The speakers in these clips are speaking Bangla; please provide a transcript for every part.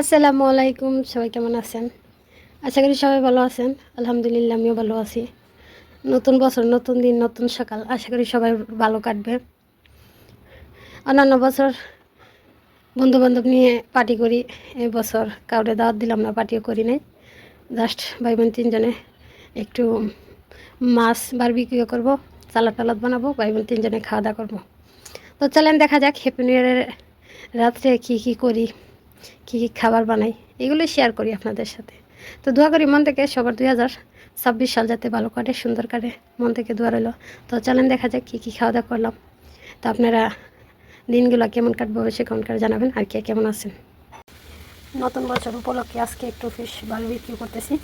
আসসালামু আলাইকুম, সবাই কেমন আছেন? আশা করি সবাই ভালো আছেন। আলহামদুলিল্লাহ, আমিও ভালো আছি। নতুন বছর, নতুন দিন, নতুন সকাল, আশা করি সবাই ভালো কাটবে। অন্যান্য বছর বন্ধু বান্ধব নিয়ে পার্টি করি এই বছর কাউরে দাওয়াত দিলাম না, পার্টিও করি নাই। জাস্ট ভাই বোন তিনজনে একটু মাছ বারবিকিউ করব, সালাদ টালাদ বানাবো ভাই বোন তিনজনে খাওয়া দাওয়া করব। তো চলেন দেখা যাক হ্যাপি নিউ ইয়ারের রাত্রে কী কী করি। কী কী খাবার বানাই, এগুলো শেয়ার করি আপনাদের সাথে। তো দোয়া করি মন থেকে সবার দুই হাজার ছাব্বিশ সাল যাতে ভালো কাটে, সুন্দর কাটে। মন থেকে দোয়া রইল। তো চলেন দেখা যাক কী কী খাওয়া দাওয়া করলাম। তো আপনারা দিনগুলো কেমন কাটবে অবশ্যই কমেন্ট করে জানাবেন। আর কে কেমন আছেন? নতুন বছর উপলক্ষে আজকে একটু ফিশ বারবিকিউ করতেছি।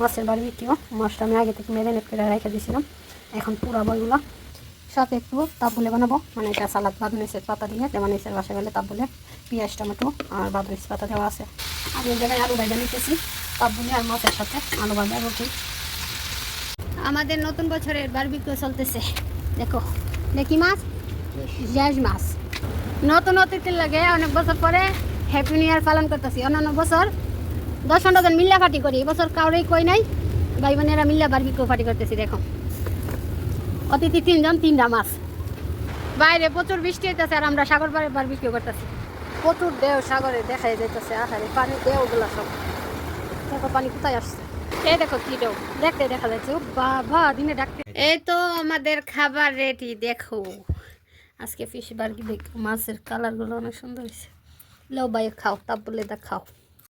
মাছের বারবিকিউ মাছটা আমি আগে থেকে ম্যারিনেট করে রেখে দিয়েছিলাম। এখন পুরা বইগুলো সাথে একটু তাবুলে বানাবো। মানে এটা সালাদ বাদনিসের পাতা দিয়ে লেমানিসের বাসা গেলে তাবুলে পেঁয়াজ টমেটো আর বাদনিস পাতা দেওয়া আছে। আমি এই জায়গায় আলু ভাজা নিতেছি তাবুলে আর মাছের সাথে আলু ভাজা রুটি। আমাদের নতুন বছরের বারবিকিউ চলতেছে। দেখো দেখি মাছ? জাজ মাছ। নতুন অতিথির লাগে অনেক বছর পরে হ্যাপি নিউ ইয়ার পালন করতেছি। অন্যান্য বছর দশ পনেরো জন মিল্লা পার্টি করি এবছর কাউরেই কই নাই ভাই বোনেরা মিল্লা বারবিকিউ পার্টি করতেছি দেখো। অতিথি তিনজন তিনটা মাছ। বাইরে প্রচুর বৃষ্টি হইতেছে আর আমরা সাগর পাড়ে বার বিক্রি করতেছি। প্রচুর দেও সাগরে দেখাই যাইতেছে আহারে পানি দেওগুলো সব। দেখো পানি কোথায় আসছে? এই দেখো কি দেও। দেখতে দেখা যাচ্ছে ও বাবা দিনে ডাকতে। এই তো আমাদের খাবার রেডি দেখো। আজকে ফিশ বার্গি দেখো মাছের কালারগুলো অনেক সুন্দর হয়েছে লো বাই খাও তাপ বলে দা খাও।